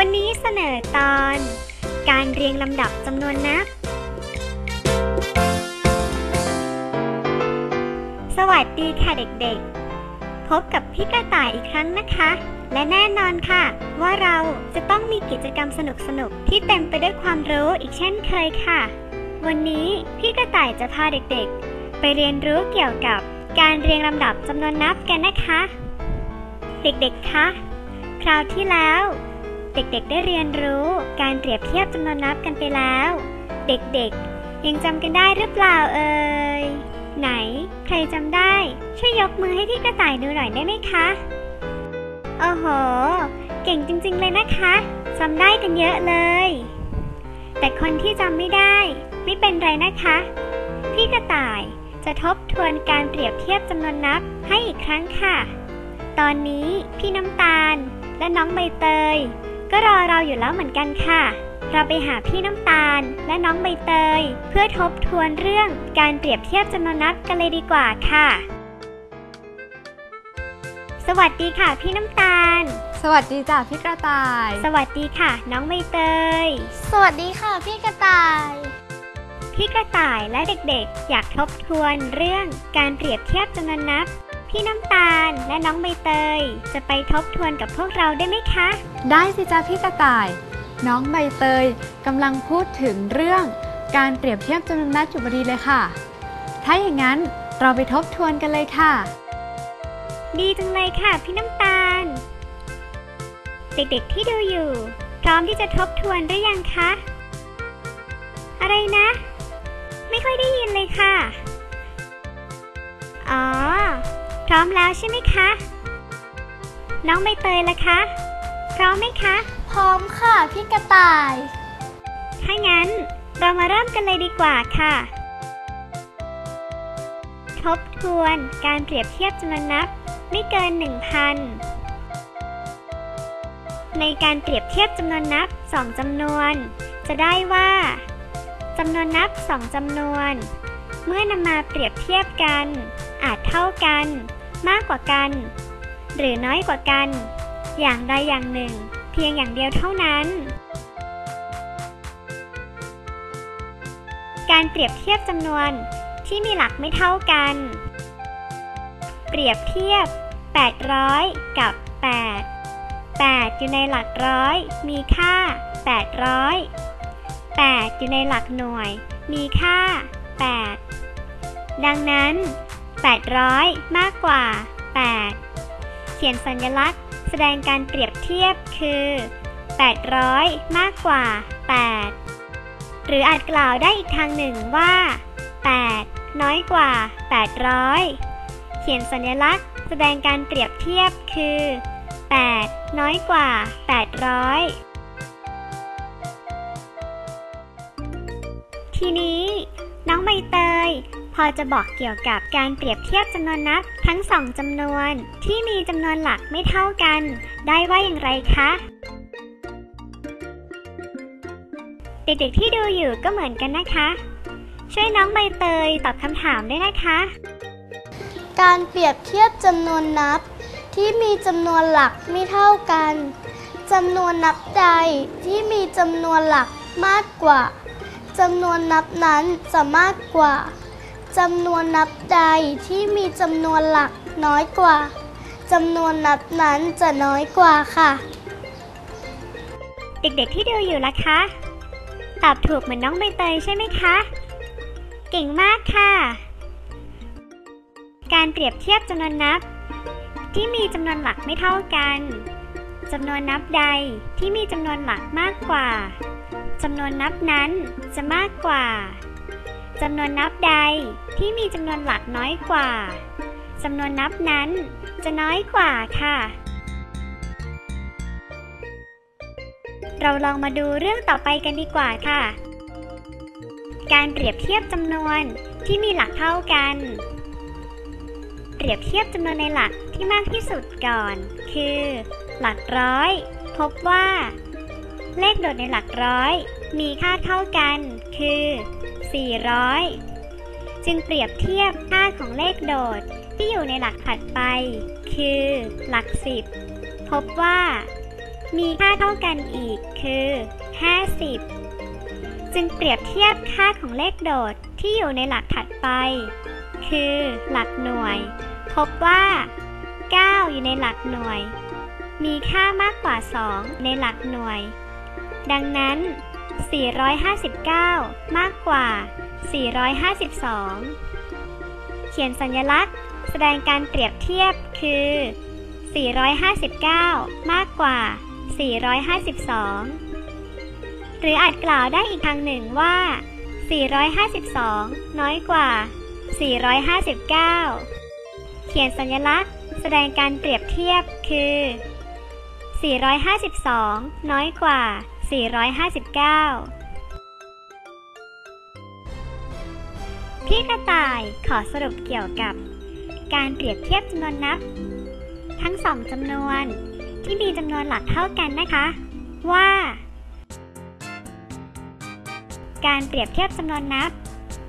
วันนี้เสนอตอน การเรียงลำดับจำนวนนับ สวัสดีค่ะเด็กๆ พบกับพี่กระต่ายอีกครั้งนะคะ และแน่นอนค่ะ ว่าเราจะต้องมีกิจกรรมสนุกๆ ที่เต็มไปด้วยความรู้อีกเช่นเคยค่ะ วันนี้พี่กระต่ายจะพาเด็กๆ ไปเรียนรู้เกี่ยวกับการเรียงลำดับจำนวนนับกันนะคะ เด็กๆ คะ คราวที่แล้ว เด็กๆ ได้เรียนรู้ การเปรียบเทียบจำนวนนับกันไปแล้ว เด็กๆ ยังจำกันได้หรือเปล่าเอ่ย ไหน ใครจำได้ ช่วยยกมือให้พี่กระต่ายดูหน่อยได้ไหมคะ โอ้โห เก่งจริงๆเลยนะคะจำได้กันเยอะเลย แต่คนที่จำไม่ได้ ไม่เป็นไรนะคะ พี่กระต่ายจะทบทวนการเปรียบเทียบจำนวนนับให้อีกครั้งค่ะ ตอนนี้พี่น้ำตาลและน้องใบเตย ก็รอเราอยู่แล้วเหมือนกันค่ะ เราไปหาพี่น้ำตาลและน้องใบเตย เพื่อทบทวนเรื่องการเปรียบเทียบจำนวนนับกันเลยดีกว่าค่ะ สวัสดีค่ะพี่น้ำตาล สวัสดีจ้ะพี่กระต่าย สวัสดีค่ะ น้องใบเตย สวัสดีค่ะพี่กระต่ายพี่กระต่ายและเด็กๆ อยากทบทวนเรื่องการเปรียบเทียบจำนวนนับ พี่น้ำตาลและน้องใบเตย จะไปทบทวนกับพวกเราได้ไหมคะ ได้สิจ้ะพี่กระต่าย น้องใบเตยกำลังพูดถึงเรื่อง การเปรียบเทียบจำนวนนัดอยู่พอดีเลยค่ะ ถ้าอย่างนั้นเราไปทบทวนกันเลยค่ะ ดีจังเลยค่ะพี่น้ำตาล เด็กๆที่ดูอยู่ พร้อมที่จะทบทวนหรือยังคะ อะไรนะ ไม่ค่อยได้ยินเลยค่ะ อ๋อ พร้อมแล้วใช่ไหมคะ น้องใบเตยล่ะคะ พร้อมไหมคะ พร้อมค่ะพี่กระต่าย ถ้างั้นเรามาเริ่มกันเลยดีกว่าค่ะ ทบทวนการเปรียบเทียบจำนวนนับไม่เกิน 1,000 ในการเปรียบเทียบจำนวนนับ 2จำนวน จะได้ว่าจำนวนนับ 2จำนวน เมื่อนำมาเปรียบเทียบกัน อาจเท่ากัน มากกว่ากัน หรือน้อยกว่ากัน อย่างใดอย่างหนึ่ง เพียงอย่างเดียวเท่านั้น การเปรียบเทียบจำนวนที่มีหลักไม่เท่ากัน เปรียบเทียบ 800 กับ 8 8 อยู่ในหลักร้อย มีค่า 800 8 อยู่ในหลักหน่วย มีค่า 8 ดังนั้น 800 มากกว่า 8 เขียนสัญลักษณ์ แสดงการเปรียบเทียบคือ 800 มากกว่า 8 หรืออาจกล่าวได้อีกทางหนึ่งว่า 8 น้อยกว่า 800 เขียนสัญลักษณ์ แสดงการเปรียบเทียบคือ 8 น้อยกว่า 800 ทีนี้ น้องใบเตย พอจะบอกเกี่ยวกับการเปรียบเทียบจำนวนนับทั้งสองจำนวนที่มีจำนวนหลักไม่เท่ากัน ได้ว่าอย่างไรคะ เด็กๆที่ดูอยู่ก็เหมือนกันนะคะ ช่วยน้องใบเตยตอบคำถามด้วยนะคะ การเปรียบเทียบจำนวนนับที่มีจำนวนหลักไม่เท่ากันจำนวนนับใดที่มีจำนวนหลักมากกว่า จำนวนนับนั้นจะมากกว่าจำนวนนับใดที่มีจำนวนหลักน้อยกว่าจำนวนนับนั้นจะน้อยกว่าค่ะ เด็กๆที่ดูอยู่ล่ะคะ ตอบถูกเหมือนน้องใบเตยใช่ไหมคะ เก่งมากค่ะ การเปรียบเทียบจำนวนนับ ที่มีจำนวนหลักไม่เท่ากันจำนวนนับใดที่มีจำนวนหลักมากกว่า จำนวนนับนั้นจะมากกว่าจำนวนนับใดที่มีจำนวนหลักน้อยกว่าจำนวนนับนั้นจะน้อยกว่าค่ะ เราลองมาดูเรื่องต่อไปกันดีกว่าค่ะ การเปรียบเทียบจำนวนที่มีหลักเท่ากัน เปรียบเทียบจำนวนในหลักที่มากที่สุดก่อน คือ หลักร้อย พบว่า เลขโดดในหลักร้อย มีค่าเท่ากัน คือ 400 จึงเปรียบเทียบค่าของเลขโดดที่อยู่ในหลักถัดไป คือ หลักสิบพบว่า มีค่าเท่ากันอีกคือ 50 จึงเปรียบเทียบค่าของเลขโดดที่อยู่ในหลักถัดไป คือ หลักหน่วย พบว่า 9 อยู่ในหลักหน่วย มีค่ามากกว่า 2 ในหลักหน่วย ดังนั้น 459 มากกว่า 452 เขียนสัญลักษณ์ แสดงการเปรียบเทียบคือ 459 มากกว่า 452 หรืออาจกล่าวได้อีกทางหนึ่งว่า 452 น้อยกว่า 459 เขียนสัญลักษณ์ แสดงการเปรียบเทียบคือ 452 น้อยกว่า 459 พี่กระต่ายขอสรุปเกี่ยวกับ การเปรียบเทียบจำนวนนับ ทั้งสองจำนวนที่มีจำนวนหลักเท่ากันนะคะ ว่า การเปรียบเทียบจำนวนนับ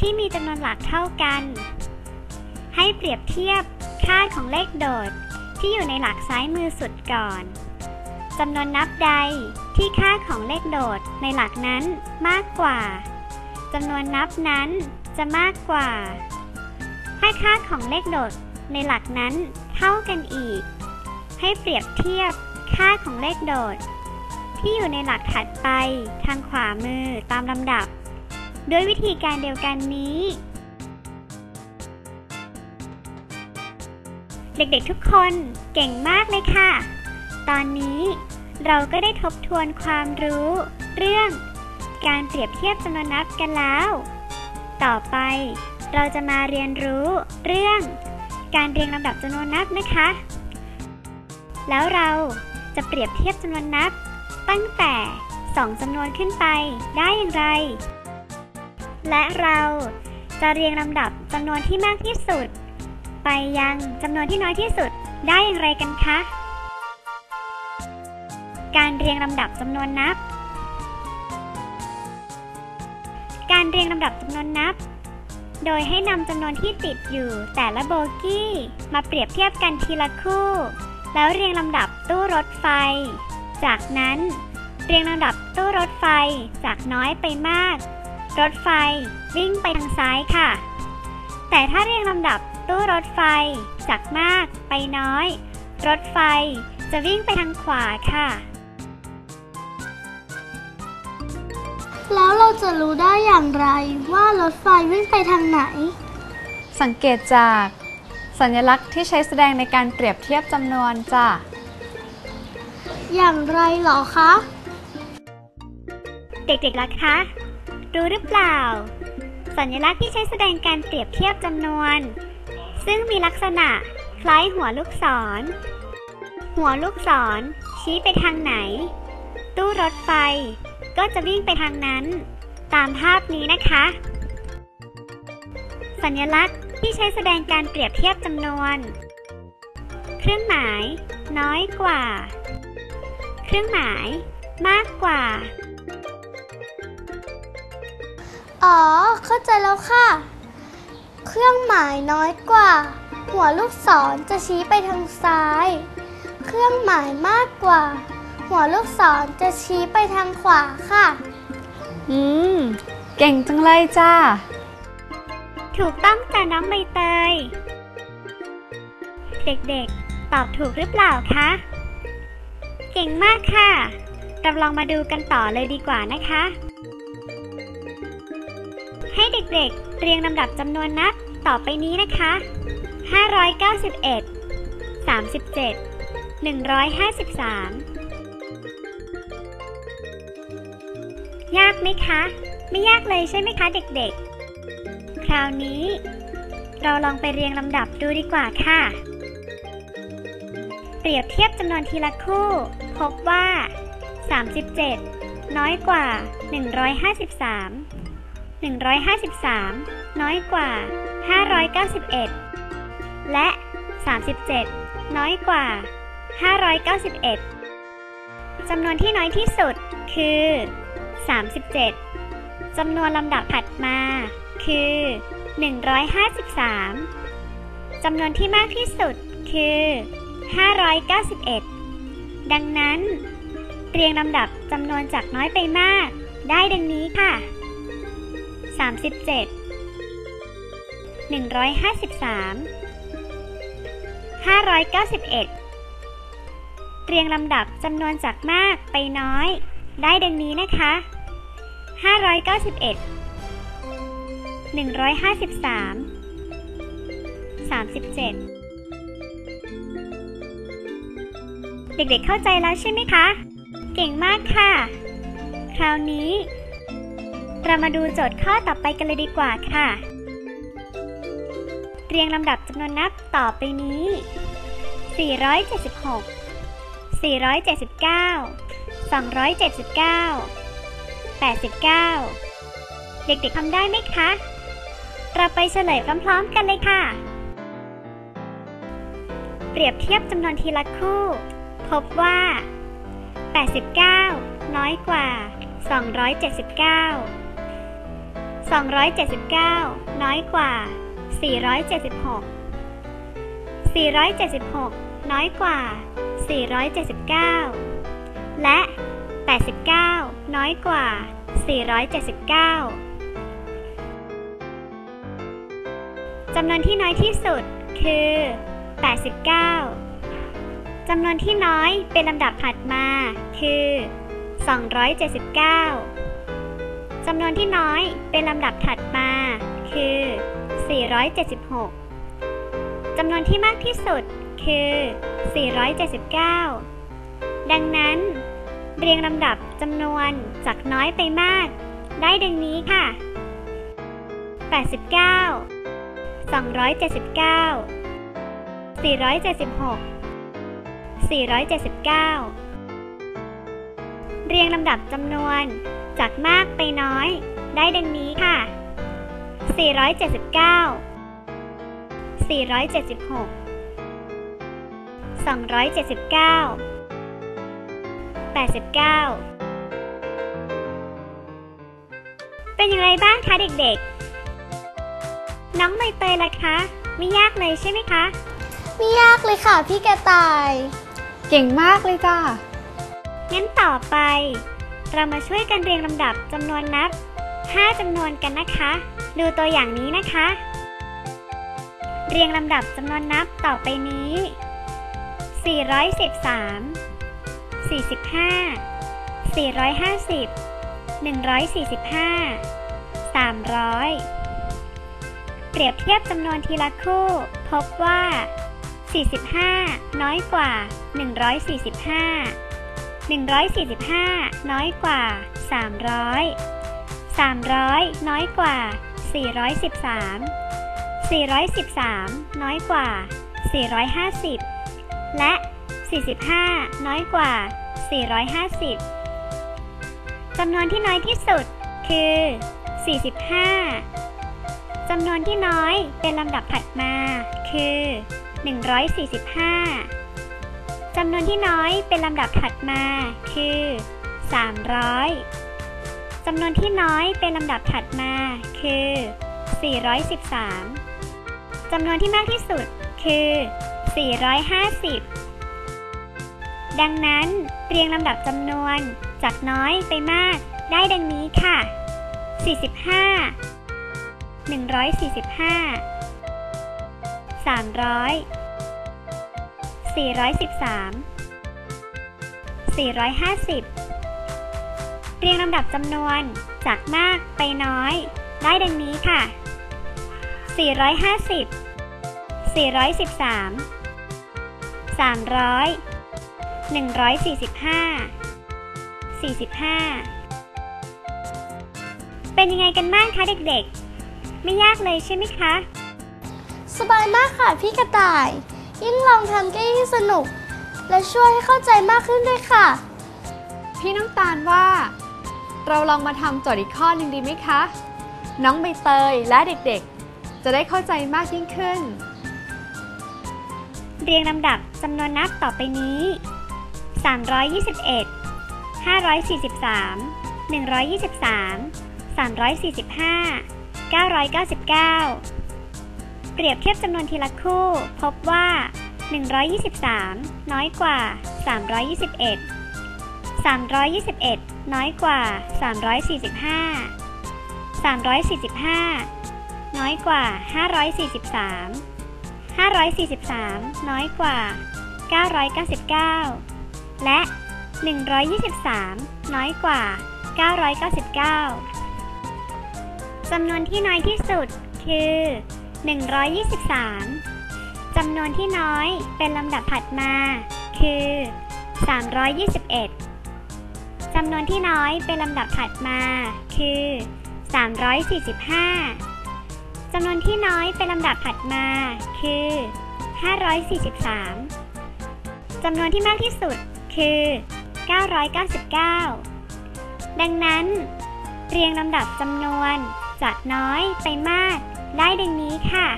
ที่มีจำนวนหลักเท่ากัน ให้เปรียบเทียบค่าของเลขโดดที่อยู่ในหลักซ้ายมือสุดก่อนจำนวนนับใด ที่ค่าของเลขโดดในหลักนั้นมากกว่าจำนวนนับนั้นจะมากกว่าให้ค่าของเลขโดดในหลักนั้นเท่ากันอีก ให้เปรียบเทียบค่าของเลขโดด ที่อยู่ในหลักถัดไปทางขวามือตามลำดับ ด้วยวิธีการเดียวกันนี้ เด็กๆทุกคนเก่งมากเลยค่ะ ตอนนี้ เราก็ได้ทบทวนความรู้ เรื่อง การเปรียบเทียบจำนวนนับกันแล้ว ต่อไปเราจะมาเรียนรู้เรื่อง การเรียงลำดับจำนวนนับนะคะ แล้วเราจะเปรียบเทียบจำนวนนับ ตั้งแต่ 2จำนวนขึ้นไปได้อย่างไร และเราจะเรียงลำดับจำนวนที่มากที่สุด ไปยังจำนวนที่น้อยที่สุดได้อย่างไรกันคะ การเรียงลำดับจำนวนนับ การเรียงลำดับจำนวนนับ โดยให้นำจำนวนที่ติดอยู่แต่ละโบกี้ มาเปรียบเทียบกันทีละคู่ แล้วเรียงลำดับตู้รถไฟ จากนั้นเรียงลำดับตู้รถไฟจากน้อยไปมาก รถไฟวิ่งไปทางซ้ายค่ะ แต่ถ้าเรียงลำดับตู้รถไฟจากมากไปน้อย รถไฟจะวิ่งไปทางขวาค่ะ แล้วเราจะรู้ได้อย่างไรว่ารถไฟวิ่งไปทางไหน สังเกตจากสัญลักษณ์ที่ใช้แสดงในการเปรียบเทียบจำนวนจ้ะ อย่างไรเหรอคะ เด็กๆล่ะคะ รู้หรือเปล่า สัญลักษณ์ที่ใช้แสดงการเปรียบเทียบจำนวน ซึ่งมีลักษณะคล้ายหัวลูกศร หัวลูกศรชี้ไปทางไหน ตู้รถไฟ ก็จะวิ่งไปทางนั้น ตามภาพนี้นะคะ สัญลักษณ์ที่ใช้แสดงการเปรียบเทียบจำนวน เครื่องหมาย น้อยกว่า เครื่องหมาย มากกว่า อ๋อ เข้าใจแล้วค่ะ เครื่องหมายน้อยกว่า หัวลูกศรจะชี้ไปทางซ้าย เครื่องหมายมากกว่า หัวลูกศรจะชี้ไปทางขวาค่ะ อืม เก่งจังเลยจ้า ถูกต้องจ้ะน้องใบเตย เด็กๆ ตอบถูกหรือเปล่าคะ เก่งมากค่ะ เราลองมาดูกันต่อเลยดีกว่านะคะ ให้เด็กๆ เรียงลำดับจำนวนนับต่อไปนี้นะคะ 591 37 153 ยากไหมคะ ไม่ยากเลยใช่ไหมคะเด็กๆ คราวนี้ เราลองไปเรียงลำดับดูดีกว่าค่ะ เปรียบเทียบจำนวนทีละคู่ พบว่า 37 น้อยกว่า 153 153 น้อยกว่า 591 และ 37 น้อยกว่า 591 จำนวนที่น้อยที่สุดคือ 37จำนวนลำดับถัดมา คือ 153จำนวนที่มากที่สุดคือ 591 ดังนั้น เรียงลำดับจำนวนจากน้อยไปมาก ได้ดังนี้ค่ะ 37 153 591 เรียงลำดับจำนวนจากมากไปน้อย ได้ดังนี้นะคะ 591 153 37 เด็กๆเข้าใจแล้วใช่ไหมคะ เก่งมากค่ะ คราวนี้ เรามาดูโจทย์ข้อต่อไปกันเลยดีกว่าค่ะ เรียงลำดับจำนวนนับต่อไปนี้ 476 479 279 89 เด็กๆทำได้ไหมคะ เราไปเฉลยพร้อมๆกันเลยค่ะ เปรียบเทียบจำนวนทีละคู่ พบว่า 89 น้อยกว่า 279 279 น้อยกว่า 476 476 น้อยกว่า 479 และ 89 น้อยกว่า 479 จำนวนที่น้อยที่สุดคือ 89 จำนวนที่น้อยเป็นลำดับถัดมาคือ 279 จำนวนที่น้อยเป็นลำดับถัดมาคือ 476 จำนวนที่มากที่สุดคือ 479 ดังนั้น เรียงลำดับจำนวนจากน้อยไปมาก ได้ดังนี้ค่ะ 89 279 476 479 เรียงลำดับจำนวนจากมากไปน้อย ได้ดังนี้ค่ะ 479 476 279 89 เป็นอย่างไรบ้างคะเด็กๆ น้องใบเตยล่ะคะ ไม่ยากเลยใช่ไหมคะ ไม่ยากเลยค่ะพี่กระต่าย เก่งมากเลยจ้างั้นต่อไป เรามาช่วยกันเรียงลำดับจำนวนนับ 5จำนวนกันนะคะ ดูตัวอย่างนี้นะคะ เรียงลำดับจำนวนนับต่อไปนี้ 413 45 450 145 300 เปรียบเทียบจำนวนทีละคู่ พบว่า 45 น้อยกว่า 145 145 น้อยกว่า 300 300 น้อยกว่า 413 413 น้อยกว่า 450 และ 45 น้อยกว่า 450 จำนวนที่น้อยที่สุดคือ 45 จำนวนที่น้อยเป็นลำดับถัดมาคือ 145 จำนวนที่น้อยเป็นลำดับถัดมาคือ 300 จำนวนที่น้อยเป็นลำดับถัดมาคือ 413 จำนวนที่มากที่สุดคือ 450 ดังนั้นเรียงลำดับจำนวนจากน้อยไปมากได้ดังนี้ค่ะ 45 145 300 413 450 เรียงลำดับจำนวนจากมากไปน้อย ได้ดังนี้ค่ะ 450 413 300 145 45 เป็นยังไงกันบ้างคะเด็กๆ ไม่ยากเลยใช่ไหมคะ สบายมากค่ะพี่กระต่าย ยิ่งลองทำก็ยิ่งสนุก และช่วยให้เข้าใจมากขึ้นด้วยค่ะ พี่น้ำตาลว่า เราลองมาทำโจทย์อีกข้อหนึ่งดีไหมคะ น้องใบเตยและเด็กๆ จะได้เข้าใจมากยิ่งขึ้น เรียงลำดับจำนวนนับต่อไปนี้ 321 543 123 345 999 เปรียบเทียบจำนวนทีละคู่ พบว่า 123 น้อยกว่า 321 321 น้อยกว่า 345 345 น้อยกว่า 543 543 น้อยกว่า 999 และ 123 น้อยกว่า 999 จำนวนที่น้อยที่สุดคือ 123 จำนวนที่น้อยเป็นลำดับถัดมา คือ 321 จำนวนที่น้อยเป็นลำดับถัดมา คือ 345 จำนวนที่น้อยเป็นลำดับถัดมา คือ 543 จำนวนที่มากที่สุด คือ 999 ดังนั้น เรียงลำดับจำนวนจากน้อยไปมากได้ดังนี้ค่ะ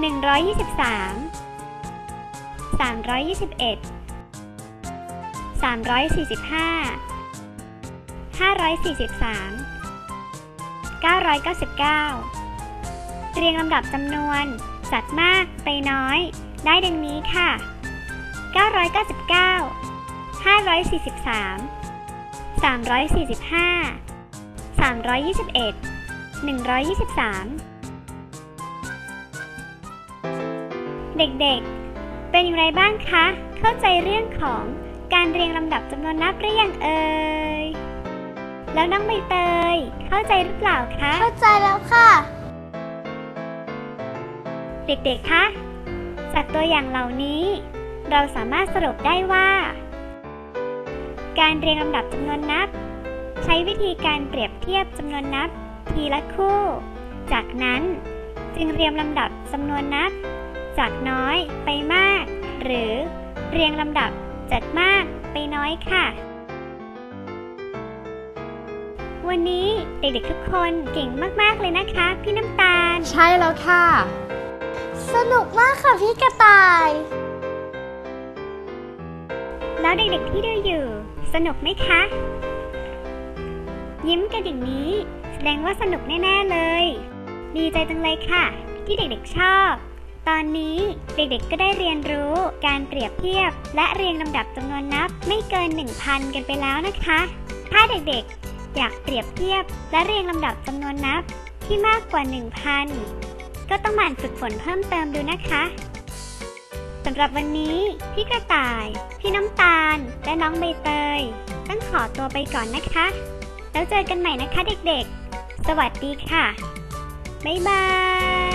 123 321 345 543 999 เรียงลำดับจำนวนจากมากไปน้อย ได้ดังนี้ค่ะ 999 543 345 321 123 เด็กๆ เป็นอย่างไรบ้างคะ เข้าใจเรื่องของการเรียงลำดับจำนวนนับหรือยังเอ่ย แล้วน้องใบเตย เข้าใจหรือเปล่าคะ เข้าใจแล้วค่ะ เด็กๆ คะ จากตัวอย่างเหล่านี้ เราสามารถสรุปได้ว่า การเรียงลำดับจำนวนนับ ใช้วิธีการเปรียบเทียบจำนวนนับ ทีละคู่ จากนั้นจึงเรียงลำดับจำนวนนับ จากน้อยไปมาก หรือเรียงลำดับจากมากไปน้อยค่ะ วันนี้เด็กๆทุกคนเก่งมากๆเลยนะคะ พี่น้ำตาล ใช่แล้วค่ะ สนุกมากค่ะพี่กระต่าย แล้วเด็กๆที่ดูอยู่ สนุกไหมคะ ยิ้มกันอย่างนี้ แสดงว่าสนุกแน่ๆเลย ดีใจจังเลยค่ะ ที่เด็กๆชอบ ตอนนี้เด็กๆก็ได้เรียนรู้การเปรียบเทียบ และเรียงลำดับจำนวนนับไม่เกิน 1,000 กันไปแล้วนะคะ ถ้าเด็กๆ อยากเปรียบเทียบ และเรียงลำดับจำนวนนับที่มากกว่า 1,000 ก็ต้องหมั่นฝึกฝนเพิ่มเติมดูนะคะ สำหรับวันนี้ พี่กระต่าย พี่น้ำตาล และน้องใบเตย ต้องขอตัวไปก่อนนะคะ แล้วเจอกันใหม่นะคะเด็กๆ สวัสดีค่ะ บ๊ายบาย